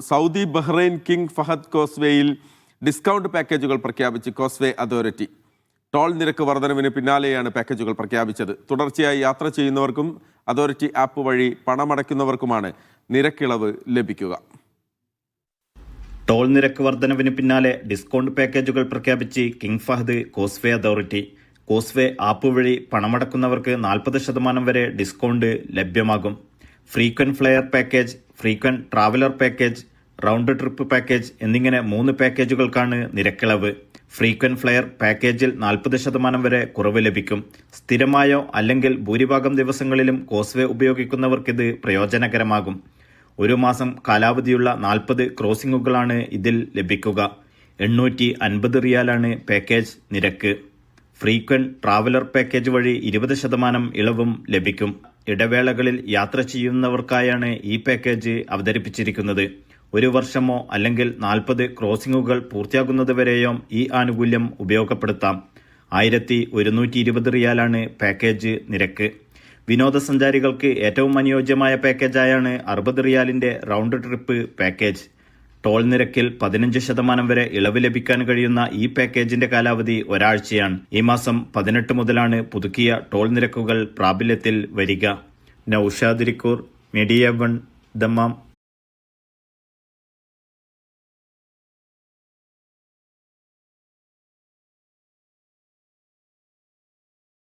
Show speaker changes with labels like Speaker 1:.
Speaker 1: Saudi Bahrain king Fahd കോസ്വേയിൽ discount പാക്കേജുകൾ പ്രഖ്യാപിച്ച് കോസ്വേ അതോറിറ്റി. ടോൾ നിരക്ക് വർധനവിന് പിന്നാലെയാണ് പാക്കേജുകൾ പ്രഖ്യാപിച്ചത്. തുടർച്ചയായി യാത്ര ചെയ്യുന്നവർക്കും അതോറിറ്റി ആപ്പ് വഴി പണമടയ്ക്കുന്നവർക്കുമാണ് നിരക്കിളവ് ലഭിക്കുക.
Speaker 2: ടോൾ നിരക്ക് വർധനവിന് പിന്നാലെ ഡിസ്കൗണ്ട് പാക്കേജുകൾ പ്രഖ്യാപിച്ച് king Fahd causeway authority. Causeway app വഴി പണമടക്കുന്നവർക്ക് നാൽപ്പത് ശതമാനം വരെ ഡിസ്കൗണ്ട് ലഭ്യമാകും. Frequent flyer package frequent traveller package round trip package എന്നിങ്ങനെ മൂന്ന് പാക്കേജുകൾക്കാണ് നിരക്കിളവ്. ഫ്രീക്വന്റ് ഫ്ലയർ പാക്കേജിൽ നാൽപ്പത് ശതമാനം വരെ കുറവ് ലഭിക്കും. സ്ഥിരമായോ അല്ലെങ്കിൽ ഭൂരിഭാഗം ദിവസങ്ങളിലും കോസ്വേ ഉപയോഗിക്കുന്നവർക്കിത് പ്രയോജനകരമാകും. ഒരു മാസം കാലാവധിയുള്ള നാൽപ്പത് ക്രോസിംഗുകളാണ് ഇതിൽ ലഭിക്കുക. എണ്ണൂറ്റി അൻപത് റിയാലാണ് പാക്കേജ് നിരക്ക്. ഫ്രീക്വന്റ് ട്രാവലർ പാക്കേജ് വഴി ഇരുപത് ശതമാനം ഇളവും ലഭിക്കും. ഇടവേളകളിൽ യാത്ര ചെയ്യുന്നവർക്കായാണ് ഈ പാക്കേജ് അവതരിപ്പിച്ചിരിക്കുന്നത്. ഒരു വർഷമോ അല്ലെങ്കിൽ നാൽപ്പത് ക്രോസിംഗുകൾ പൂർത്തിയാകുന്നതുവരെയും ഈ ആനുകൂല്യം ഉപയോഗപ്പെടുത്താം. ആയിരത്തി ഒരുന്നൂറ്റി ഇരുപത് റിയാലാണ് പാക്കേജ് നിരക്ക്. വിനോദസഞ്ചാരികൾക്ക് ഏറ്റവും അനുയോജ്യമായ പാക്കേജായാണ് അറുപത് റിയാലിന്റെ റൗണ്ട് ട്രിപ്പ് പാക്കേജ് ടോൾ നിരക്കിൽ പതിനഞ്ച് ശതമാനം വരെ ഇളവ് ലഭിക്കാൻ കഴിയുന്ന ഈ പാക്കേജിന്റെ കാലാവധി ഒരാഴ്ചയാണ്. ഈ മാസം പതിനെട്ട് മുതലാണ് പുതുക്കിയ ടോൾ നിരക്കുകൾ പ്രാബല്യത്തിൽ വരിക. Noushad Irikkur Media One Dammam.